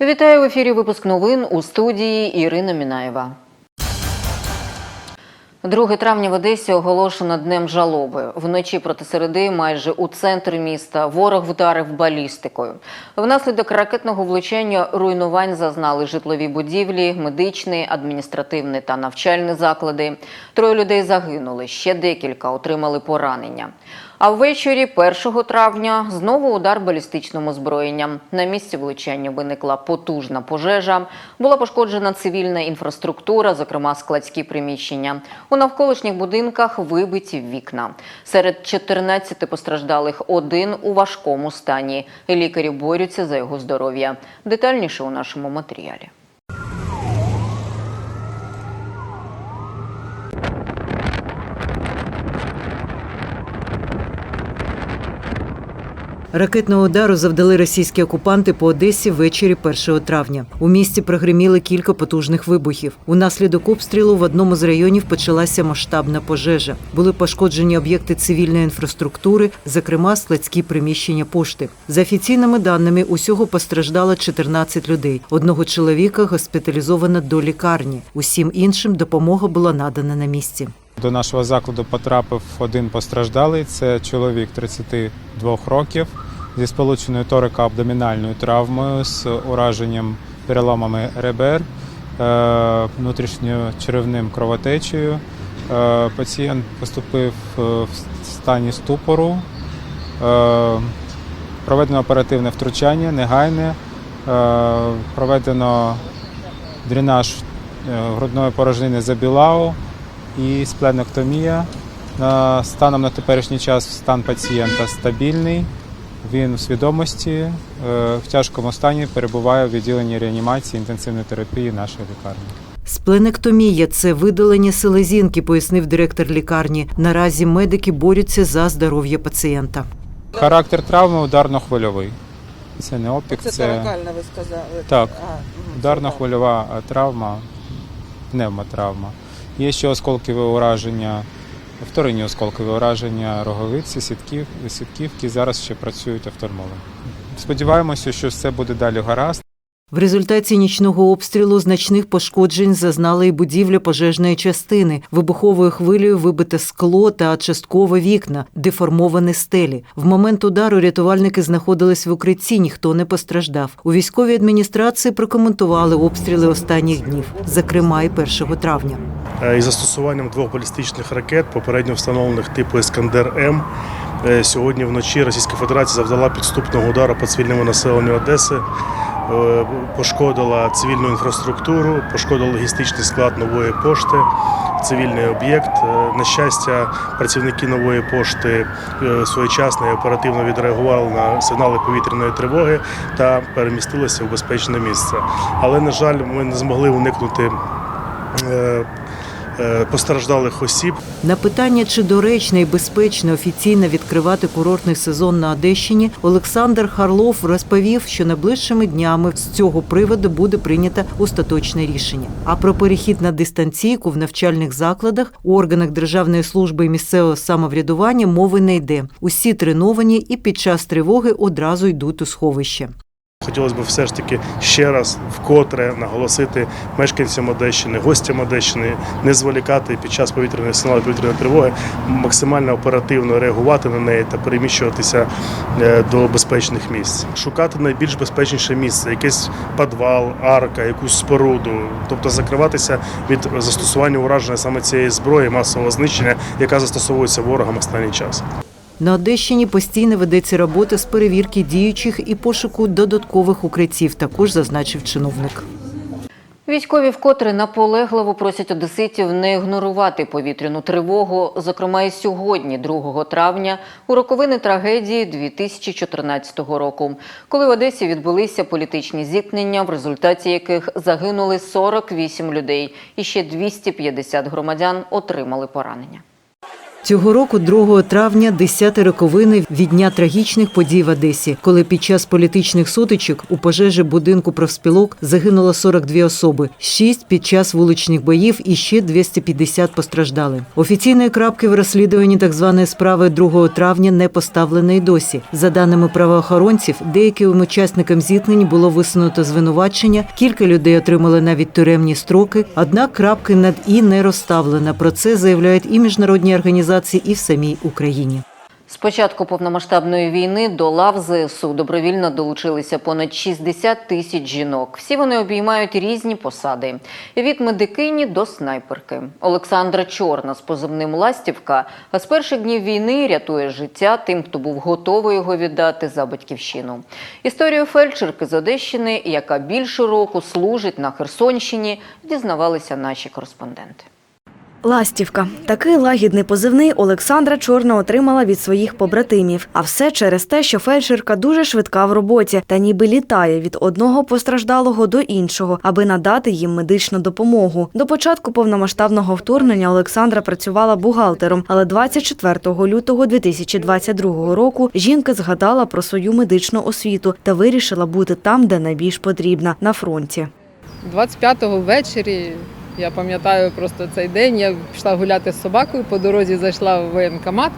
Вітаю в ефірі. Випуск новин у студії Ірина Мінаєва. 2 травня в Одесі оголошено днем жалоби. Вночі проти середи, майже у центрі міста, ворог вдарив балістикою. Внаслідок ракетного влучання руйнувань зазнали житлові будівлі, медичний, адміністративний та навчальні заклади. Троє людей загинули, ще декілька отримали поранення. А ввечері 1 травня знову удар балістичним озброєнням. На місці влучання виникла потужна пожежа. Була пошкоджена цивільна інфраструктура, зокрема складські приміщення. У навколишніх будинках вибиті вікна. Серед 14 постраждалих один у важкому стані. Лікарі борються за його здоров'я. Детальніше у нашому матеріалі. Ракетного удару завдали російські окупанти по Одесі ввечері 1 травня. У місті прогреміли кілька потужних вибухів. Унаслідок обстрілу в одному з районів почалася масштабна пожежа. Були пошкоджені об'єкти цивільної інфраструктури, зокрема складські приміщення пошти. За офіційними даними, усього постраждало 14 людей. Одного чоловіка госпіталізовано до лікарні. Усім іншим допомога була надана на місці. До нашого закладу потрапив один постраждалий. Це чоловік 32 років зі сполученою торико-абдомінальною травмою з ураженням переломами ребер, е, внутрішньочеревним кровотечею. Е, Пацієнт поступив е, в стані ступору. Проведено оперативне втручання, негайне. Проведено дренаж грудної порожнини за білау і спленоктомія. Станом на теперішній час стан пацієнта стабільний. Він у свідомості е, в тяжкому стані перебуває в відділенні реанімації інтенсивної терапії нашої лікарні. Спленектомія це видалення селезінки, пояснив директор лікарні. Наразі медики борються за здоров'я пацієнта. Характер травми ударно-хвильовий. Це не опік, Це, це торакальна, ви сказали. Так. А, ударно-хвильова травма, пневмотравма. Є ще осколкове ураження, вторинні осколкові ураження роговиці, сітків, сітківки. Зараз ще працюють офтальмологи. Сподіваємося, що все буде далі гаразд. В результаті нічного обстрілу значних пошкоджень зазнали і будівля пожежної частини. Вибуховою хвилею вибите скло та частково вікна, деформовані стелі. В момент удару рятувальники знаходились в укритті, ніхто не постраждав. У військовій адміністрації прокоментували обстріли останніх днів, зокрема і 1 травня. Е, із застосуванням двох балістичних ракет, попередньо встановлених типу Іскандер М. Е, Сьогодні вночі Російська Федерація завдала підступного удару по цивільному населенню Одеси, е, пошкодила цивільну інфраструктуру, пошкодила логістичний склад нової пошти, цивільний об'єкт. На щастя, працівники нової пошти своєчасно і оперативно відреагували на сигнали повітряної тривоги та перемістилися в безпечне місце. Але, на жаль, ми не змогли уникнути. Е, Постраждалих осіб На питання, чи доречно і безпечно офіційно відкривати курортний сезон на Одещині, Олександр Харлов розповів, що найближчими днями з цього приводу буде прийнято остаточне рішення. А про перехід на дистанційку в навчальних закладах у органах державної служби і місцевого самоврядування мови не йде. Усі треновані і під час тривоги одразу йдуть у сховище. Хотілося б все ж таки ще раз вкотре наголосити мешканцям Одещини, гостям Одещини, не зволікати під час повітряної сигналу повітряної тривоги, максимально оперативно реагувати на неї та переміщуватися е, до безпечних місць. Шукати найбільш безпечніше місце, якийсь підвал, арка, якусь споруду, тобто закриватися від застосування ураження саме цієї зброї масового знищення, яка застосовується ворогом останній час. На Одещині постійно ведеться робота з перевірки діючих і пошуку додаткових укриттів, також зазначив чиновник. Військові вкотре наполегливо просять одеситів не ігнорувати повітряну тривогу, зокрема і сьогодні, 2 травня, у роковини трагедії 2014 року, коли в Одесі відбулися політичні зіткнення, в результаті яких загинули 48 людей і ще 250 громадян отримали поранення. Цього року, 2 травня, 10 роковини від дня трагічних подій в Одесі, коли під час політичних сутичок у пожежі будинку профспілок загинуло 42 особи, 6 під час вуличних боїв і ще 250 постраждали. Офіційної крапки в розслідуванні так званої справи 2 травня не поставлено й досі. За даними правоохоронців, деяким учасникам зіткнень було висунуто звинувачення. Кілька людей отримали навіть тюремні строки. Однак крапки над і не розставлено. Про це заявляють і міжнародні організації, і в самій Україні. З початку повномасштабної війни до лав ЗСУ добровільно долучилися понад 60 тисяч жінок. Всі вони обіймають різні посади від медикині до снайперки. Олександра Чорна з позивним Ластівка з перших днів війни рятує життя тим, хто був готовий його віддати за батьківщину. Історію фельдшерки з Одещини, яка більше року служить на Херсонщині, дізнавалися наші кореспонденти. Ластівка. Такий лагідний позивний Олександра Чорна отримала від своїх побратимів. А все через те, що фельдшерка дуже швидка в роботі та ніби літає від одного постраждалого до іншого, аби надати їм медичну допомогу. До початку повномасштабного вторгнення Олександра працювала бухгалтером, але 24 лютого 2022 року жінка згадала про свою медичну освіту та вирішила бути там, де найбільш потрібна на фронті. 25-го ввечері, я пам'ятаю просто цей день, я пішла гуляти з собакою, по дорозі зайшла в воєнкомат.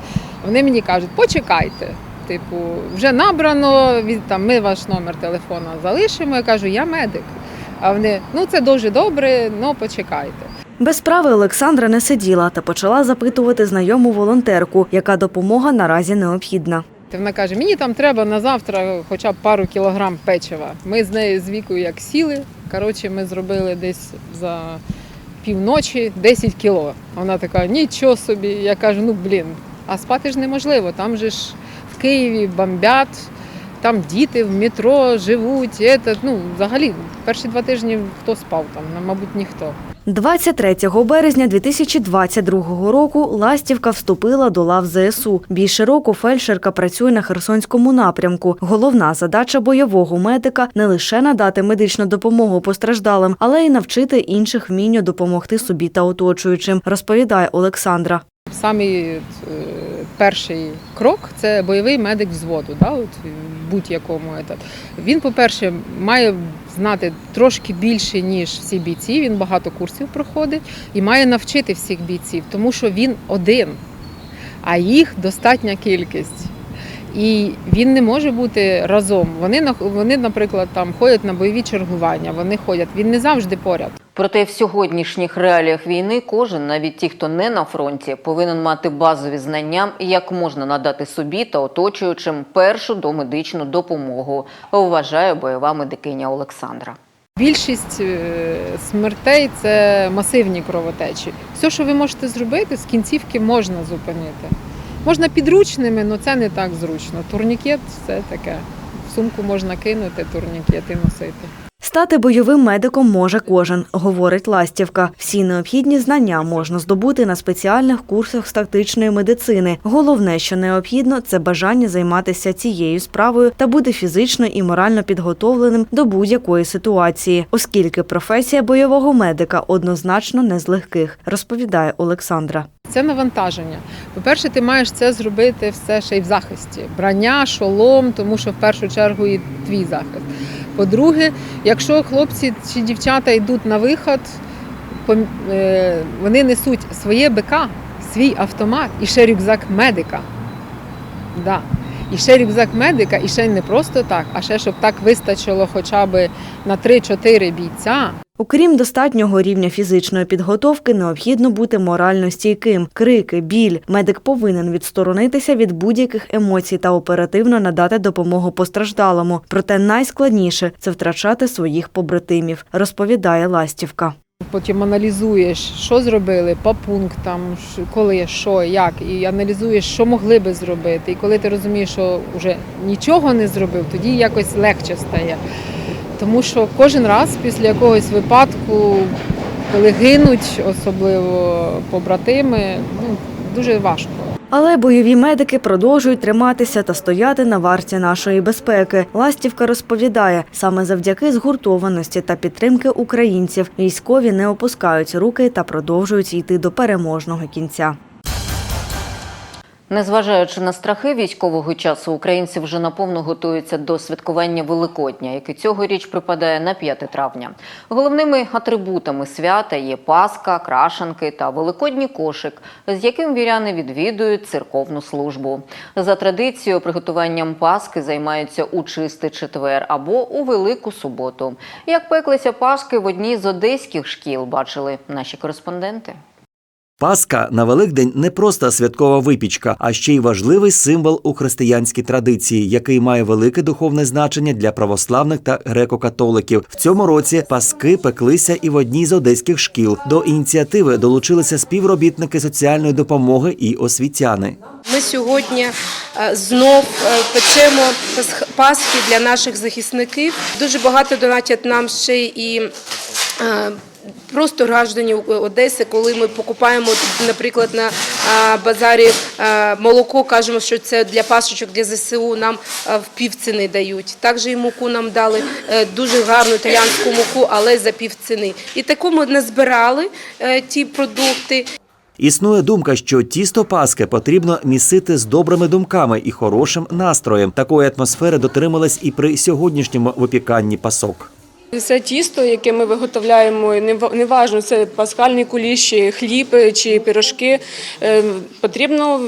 Вони мені кажуть, почекайте. Типу, вже набрано, від- там, ми ваш номер телефону залишимо. Я кажу, я медик. А вони, ну це дуже добре, ну почекайте. Без справи Олександра не сиділа та почала запитувати знайому волонтерку, яка допомога наразі необхідна. Вона каже, мені там треба на завтра хоча б пару кілограм печива. Ми з нею з вікою як сіли. Коротше, ми зробили десь за півночі 10 кіло. Вона така, нічого собі. Я кажу, ну блін, а спати ж неможливо. Там же ж в Києві бомбять, там діти в метро живуть. Це, ну, взагалі, перші два тижні хто спав там, мабуть, ніхто. 23 березня 2022 року Ластівка вступила до лав ЗСУ. Більше року фельдшерка працює на Херсонському напрямку. Головна задача бойового медика не лише надати медичну допомогу постраждалим, але й навчити інших вмінню допомогти собі та оточуючим, розповідає Олександра. Самий е, перший крок це бойовий медик взводу. Да, от, будь-якому етат. Він, по-перше, має знати трошки більше, ніж всі бійці. Він багато курсів проходить і має навчити всіх бійців, тому що він один, а їх достатня кількість. І він не може бути разом. Вони, вони, наприклад, там ходять на бойові чергування, вони ходять, він не завжди поряд. Проте в сьогоднішніх реаліях війни кожен, навіть ті, хто не на фронті, повинен мати базові знання, як можна надати собі та оточуючим першу домедичну допомогу, вважає бойова медикиня Олександра. Більшість е, смертей це масивні кровотечі. Все, що ви можете зробити, з кінцівки можна зупинити. Можна підручними, але це не так зручно. Турнікет це таке. В сумку можна кинути, турнікет і носити. Стати бойовим медиком може кожен, говорить Ластівка. Всі необхідні знання можна здобути на спеціальних курсах з тактичної медицини. Головне, що необхідно, це бажання займатися цією справою та бути фізично і морально підготовленим до будь-якої ситуації, оскільки професія бойового медика однозначно не з легких, розповідає Олександра. Це навантаження. По-перше, ти маєш це зробити все ще й в захисті. Брання, шолом, тому що в першу чергу і твій захист. По-друге, якщо хлопці чи дівчата йдуть на виход, е, вони несуть своє БК, свій автомат і ще рюкзак медика. Да. І ще рюкзак медика, і ще не просто так, а ще щоб так вистачило хоча б на 3-4 бійця. Окрім достатнього рівня фізичної підготовки, необхідно бути морально стійким. Крики, біль. Медик повинен відсторонитися від будь-яких емоцій та оперативно надати допомогу постраждалому. Проте найскладніше це втрачати своїх побратимів, розповідає Ластівка. Потім аналізуєш, що зробили по пунктам, коли, що, як, і аналізуєш, що могли би зробити. І коли ти розумієш, що вже нічого не зробив, тоді якось легше стає. Тому що кожен раз після якогось випадку, коли гинуть, особливо побратими, ну, дуже важко. Але бойові медики продовжують триматися та стояти на варті нашої безпеки. Ластівка розповідає, саме завдяки згуртованості та підтримки українців військові не опускають руки та продовжують йти до переможного кінця. Незважаючи на страхи військового часу, українці вже наповно готуються до святкування Великодня, яке цьогоріч припадає на 5 травня. Головними атрибутами свята є паска, крашанки та великодній кошик, з яким віряни відвідують церковну службу. За традицією, приготуванням паски займаються у чистий четвер або у велику суботу. Як пеклися паски в одній з одеських шкіл, бачили наші кореспонденти. Пасха на Великдень не просто святкова випічка, а ще й важливий символ у християнській традиції, який має велике духовне значення для православних та греко-католиків. В цьому році паски пеклися і в одній з одеських шкіл. До ініціативи долучилися співробітники соціальної допомоги і освітяни. Ми сьогодні е, знов е, печемо пасхи для наших захисників. Дуже багато донатять нам ще і е, просто граждані Одеси, коли ми покупаємо, наприклад, на базарі молоко, кажемо, що це для пасочок, для ЗСУ нам в півціни дають. Також і муку нам дали е, дуже гарну італіянську муку, але за півціни. І таку ми назбирали е, ті продукти. Існує думка, що тісто паски потрібно місити з добрими думками і хорошим настроєм. Такої атмосфери дотрималась і при сьогоднішньому випіканні пасок. Все тісто, яке ми виготовляємо, нева- неважно, це пасхальні куліші, хліб чи пірожки, е, потрібно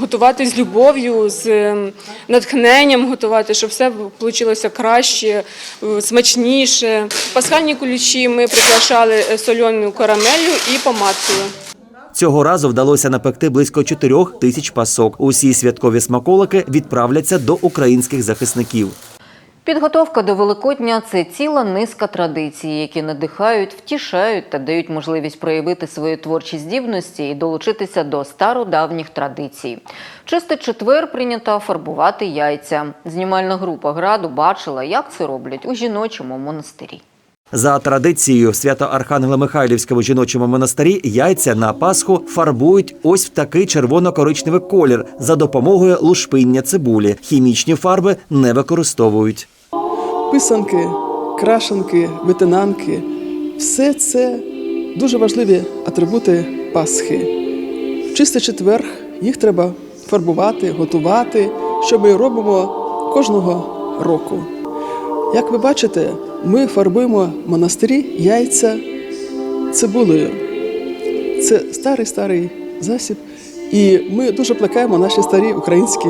готувати з любов'ю, з е, натхненням готувати, щоб все вийшло краще, смачніше. Пасхальні куліші ми прикрашали е, соленою карамеллю і помадкою. Цього разу вдалося напекти близько 4 тисяч пасок. Усі святкові смаколики відправляться до українських захисників. Підготовка до Великодня це ціла низка традицій, які надихають, втішають та дають можливість проявити свої творчі здібності і долучитися до стародавніх традицій. Чистий четвер прийнято фарбувати яйця. Знімальна група граду бачила, як це роблять у жіночому монастирі. За традицією, в Свято-Архангело-Михайлівському жіночому монастирі яйця на Пасху фарбують ось в такий червоно-коричневий колір за допомогою лушпиння цибулі. Хімічні фарби не використовують. Писанки, крашенки, витинанки все це дуже важливі атрибути Пасхи. В чистий четвер їх треба фарбувати, готувати, що ми робимо кожного року. Як ви бачите, ми фарбуємо монастирі яйця цибулею. Це старий старий засіб, і ми дуже плекаємо наші старі українські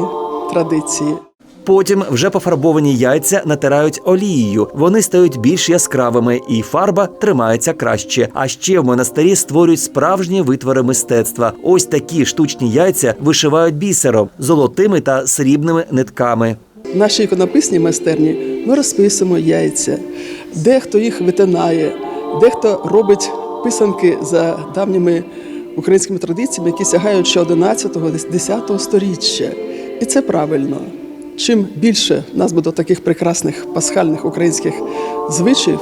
традиції. Потім вже пофарбовані яйця натирають олією. Вони стають більш яскравими, і фарба тримається краще. А ще в монастирі створюють справжні витвори мистецтва. Ось такі штучні яйця вишивають бісером, золотими та срібними нитками. В нашій іконописній майстерні ми розписуємо яйця, дехто їх витинає, дехто робить писанки за давніми українськими традиціями, які сягають ще 11-10 сторіччя. І це правильно. Чим більше в нас буде таких прекрасних пасхальних українських звичаїв,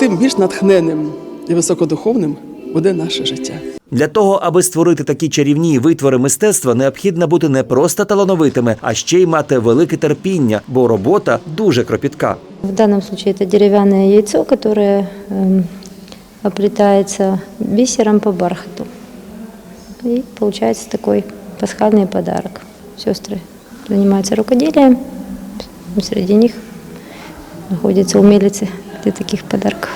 тим більш натхненним і високодуховним буде наше життя. Для того, аби створити такі чарівні витвори мистецтва, необхідно бути не просто талановитими, а ще й мати велике терпіння, бо робота дуже кропітка. В данном случае это деревянное яйцо, которое эм, оплетается бисером по бархату. И получается такой пасхальный подарок. Сестры занимаются рукоделием, среди них находятся умелицы для таких подарков.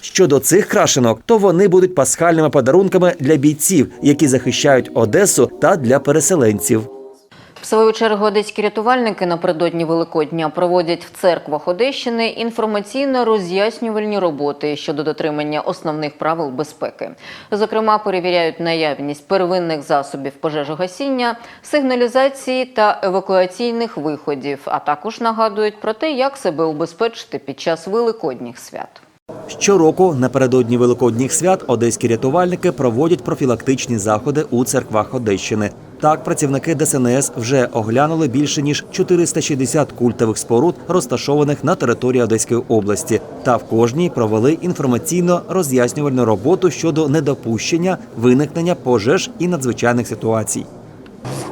Щодо цих крашенок, то вони будуть пасхальними подарунками для бійців, які захищають Одесу, та для переселенців. Свою чергу одеські рятувальники напередодні Великодня проводять в церквах Одещини інформаційно-роз'яснювальні роботи щодо дотримання основних правил безпеки. Зокрема, перевіряють наявність первинних засобів пожежогасіння, сигналізації та евакуаційних виходів, а також нагадують про те, як себе убезпечити під час великодніх свят. Щороку напередодні великодніх свят одеські рятувальники проводять профілактичні заходи у церквах Одещини. Так, працівники ДСНС вже оглянули більше ніж 460 культових споруд, розташованих на території Одеської області, та в кожній провели інформаційно-роз'яснювальну роботу щодо недопущення виникнення пожеж і надзвичайних ситуацій.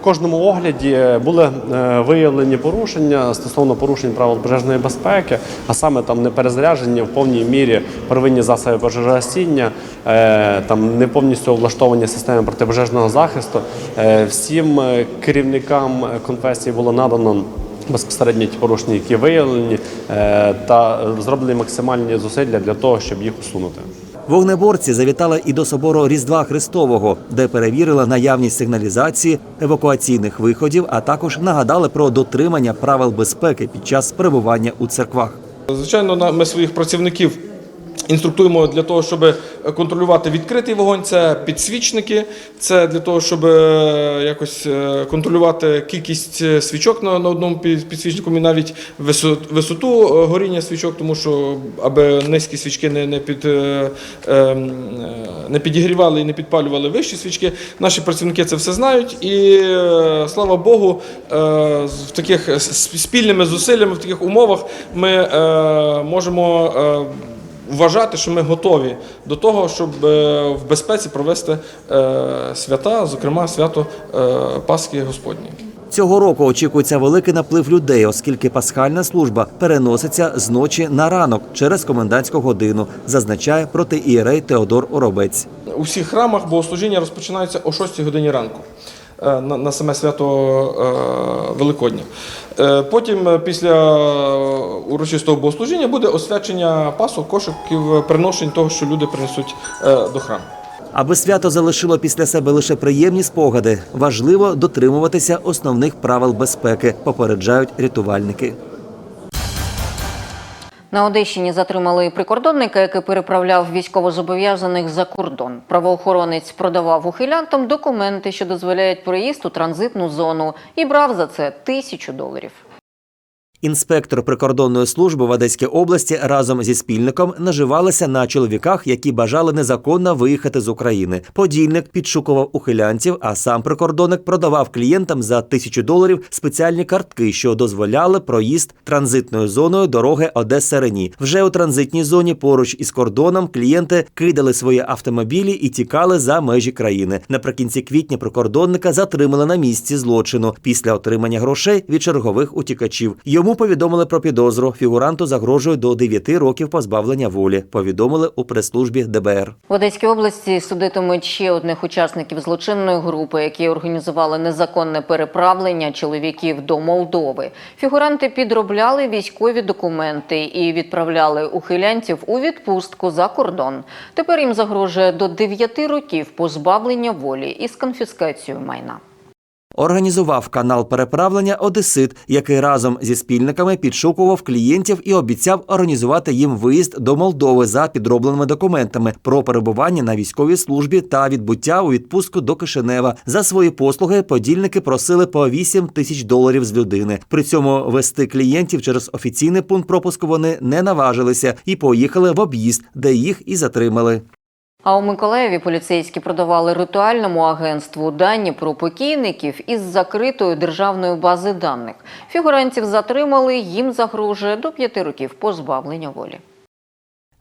Кожному огляді були е, виявлені порушення стосовно порушень правил пожежної безпеки, а саме там неперезарядження в повній мірі первинні засоби пожежогасіння, е, там не повністю влаштовані системи протипожежного захисту. Е, Всім е, керівникам конфесії було надано безпосередньо ті порушення, які виявлені, е, та зроблені максимальні зусилля для того, щоб їх усунути. Вогнеборці завітали і до собору Різдва Христового, де перевірили наявність сигналізації, евакуаційних виходів, а також нагадали про дотримання правил безпеки під час перебування у церквах. Звичайно, ми своїх працівників інструктуємо для того, щоб контролювати відкритий вогонь. Це підсвічники, це для того, щоб е, якось е, контролювати кількість е, свічок на, одному підсвічнику і навіть висо- висоту е, горіння свічок, тому що аби низькі свічки не, не, під, е, ем, е, не підігрівали і не підпалювали вищі свічки. Наші працівники це все знають, і е, слава Богу, е, в таких спільними зусиллями, в таких умовах ми е, можемо. Вважати, що ми готові до того, щоб е, в безпеці провести е, свята, зокрема свято е, Пасхи Господньої. Цього року очікується великий наплив людей, оскільки пасхальна служба переноситься з ночі на ранок через комендантську годину, зазначає протиієрей Теодор Оробець. У всіх храмах богослужіння розпочинаються о 6 годині ранку. Е, На, саме свято е, Великодня. Е, Потім, після урочистого богослужіння, буде освячення пасок, кошиків, приношень того, що люди принесуть до храму. Аби свято залишило після себе лише приємні спогади, важливо дотримуватися основних правил безпеки, попереджають рятувальники. На Одещині затримали прикордонника, який переправляв військовозобов'язаних за кордон. Правоохоронець продавав ухилянтам документи, що дозволяють проїзд у транзитну зону, і брав за це тисячу доларів. Інспектор прикордонної служби в Одеській області разом зі спільником наживалися на чоловіках, які бажали незаконно виїхати з України. Подільник підшукував ухилянців, а сам прикордонник продавав клієнтам за тисячу доларів спеціальні картки, що дозволяли проїзд транзитною зоною дороги Одеса Рені. Вже у транзитній зоні поруч із кордоном клієнти кидали свої автомобілі і тікали за межі країни. Наприкінці квітня прикордонника затримали на місці злочину після отримання грошей від чергових утікачів. Йому повідомили про підозру. Фігуранту загрожує до 9 років позбавлення волі. Повідомили у прес-службі ДБР. В Одеській області судитимуть ще одних учасників злочинної групи, які організували незаконне переправлення чоловіків до Молдови. Фігуранти підробляли військові документи і відправляли ухилянців у відпустку за кордон. Тепер їм загрожує до 9 років позбавлення волі із конфіскацією майна. Організував канал переправлення Одесит, який разом зі спільниками підшукував клієнтів і обіцяв організувати їм виїзд до Молдови за підробленими документами про перебування на військовій службі та відбуття у відпустку до Кишинева. За свої послуги подільники просили по 8 тисяч доларів з людини. При цьому вести клієнтів через офіційний пункт пропуску вони не наважилися і поїхали в об'їзд, де їх і затримали. А у Миколаєві поліцейські продавали ритуальному агентству дані про покійників із закритої державної бази даних. Фігурантів затримали, їм загрожує до п'яти років позбавлення волі.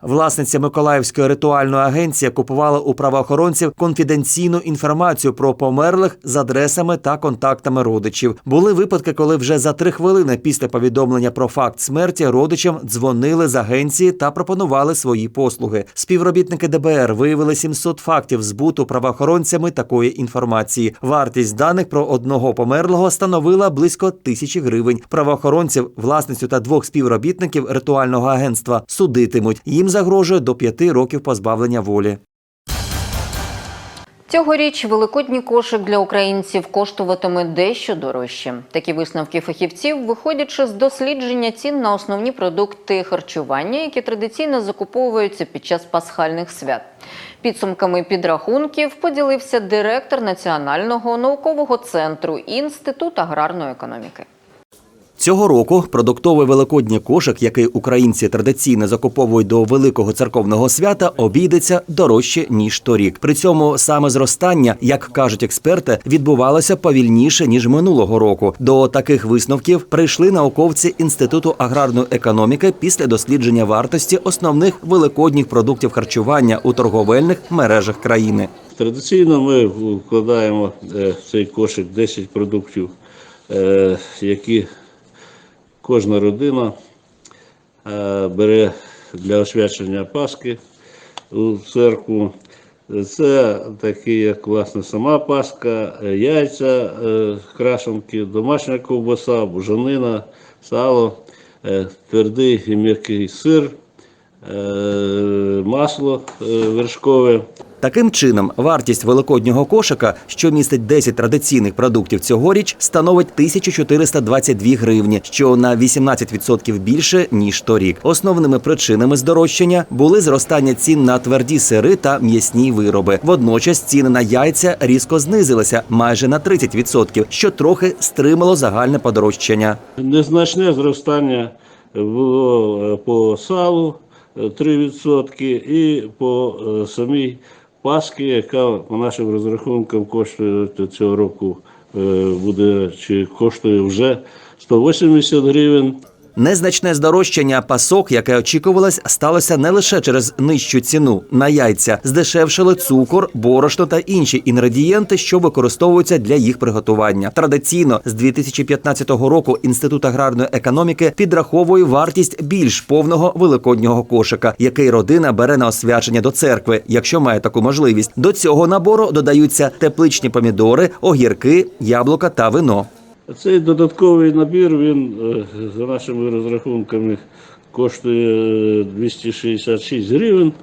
Власниця Миколаївської ритуальної агенції купувала у правоохоронців конфіденційну інформацію про померлих з адресами та контактами родичів. Були випадки, коли вже за три хвилини після повідомлення про факт смерті родичам дзвонили з агенції та пропонували свої послуги. Співробітники ДБР виявили 700 фактів збуту правоохоронцями такої інформації. Вартість даних про одного померлого становила близько тисячі гривень. Правоохоронців, власницю та двох співробітників ритуального агентства судитимуть. Їм загрожує до п'яти років позбавлення волі. Цьогоріч великодній кошик для українців коштуватиме дещо дорожче. Такі висновки фахівців, виходячи з дослідження цін на основні продукти харчування, які традиційно закуповуються під час пасхальних свят. Підсумками підрахунків поділився директор Національного наукового центру Інститут аграрної економіки. Цього року продуктовий великодній кошик, який українці традиційно закуповують до великого церковного свята, обійдеться дорожче ніж торік. При цьому саме зростання, як кажуть експерти, відбувалося повільніше ніж минулого року. До таких висновків прийшли науковці інституту аграрної економіки після дослідження вартості основних великодніх продуктів харчування у торговельних мережах країни. Традиційно ми вкладаємо е, в цей кошик 10 продуктів, е, які кожна родина е, бере для освячення Пасхи у церкву. Це такі, як власне сама Пасха, яйця, е, крашенки, домашня ковбаса, бужанина, сало, е, твердий і м'який сир, масло вершкове. Таким чином, вартість великоднього кошика, що містить 10 традиційних продуктів цьогоріч, становить 1422 гривні, що на 18% більше ніж торік. Основними причинами здорожчання були зростання цін на тверді сири та м'ясні вироби. Водночас ціни на яйця різко знизилися майже на 30%, що трохи стримало загальне подорожчання. Незначне зростання було е, по салу е, 3% і по е, самій Пасхі, яка по нашим розрахункам коштує цього року е, буде чи коштує вже 180 гривень. Незначне здорожчання пасок, яке очікувалось, сталося не лише через нижчу ціну на яйця, здешевшили цукор, борошно та інші інгредієнти, що використовуються для їх приготування. Традиційно з 2015 року інститут аграрної економіки підраховує вартість більш повного великоднього кошика, який родина бере на освячення до церкви, якщо має таку можливість. До цього набору додаються тепличні помідори, огірки, яблука та вино. Цей додатковий набір, він е, за нашими розрахунками коштує е, 266 гривень.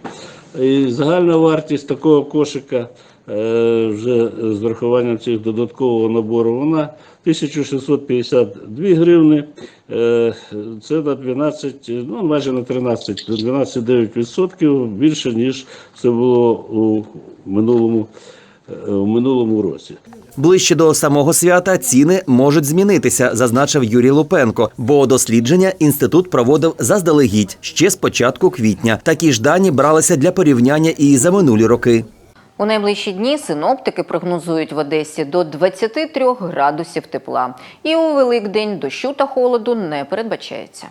І загальна вартість такого кошика е, вже з врахуванням цих додаткового набору, вона 1652 гривни. Е, Це на 12, ну майже на 13, 12,9% більше, ніж це було у минулому, е, у минулому році. Ближче до самого свята ціни можуть змінитися, зазначив Юрій Лупенко. Бо дослідження інститут проводив заздалегідь ще з початку квітня. Такі ж дані бралися для порівняння і за минулі роки. У найближчі дні синоптики прогнозують в Одесі до 23 градусів тепла. І у Великдень дощу та холоду не передбачається.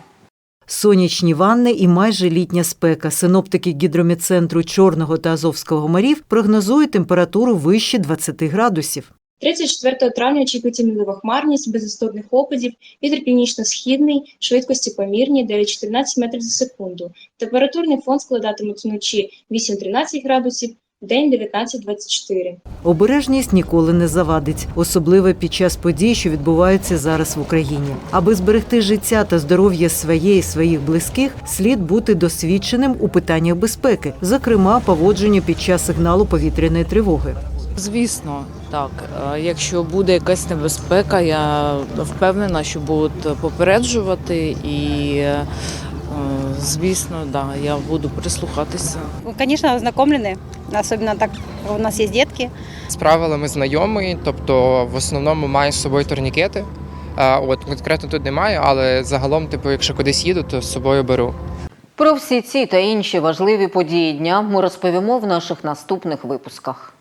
Сонячні ванни і майже літня спека. Синоптики гідромедцентру Чорного та Азовського морів прогнозують температуру вище 20 градусів. 34 травня очікується мінлива хмарність, без істотних опадів, вітер північно-східний, швидкості помірні 9-14 метрів за секунду. Температурний фон складатиметь вночі 8-13 градусів, день 19-24. Обережність ніколи не завадить, особливо під час подій, що відбуваються зараз в Україні. Аби зберегти життя та здоров'я своє і своїх близьких, слід бути досвідченим у питаннях безпеки, зокрема поводженню під час сигналу повітряної тривоги. Звісно, так. Е, Якщо буде якась небезпека, я впевнена, що будуть попереджувати і, е, звісно, да, я буду прислухатися. Конечно, ознакомлены, особенно так, у нас есть детки. З правилами знайомий, тобто в основному маю з собою турнікети. От конкретно тут немає, але загалом, типу, якщо кудись їду, то з собою беру. Про всі ці та інші важливі події дня ми розповімо в наших наступних випусках.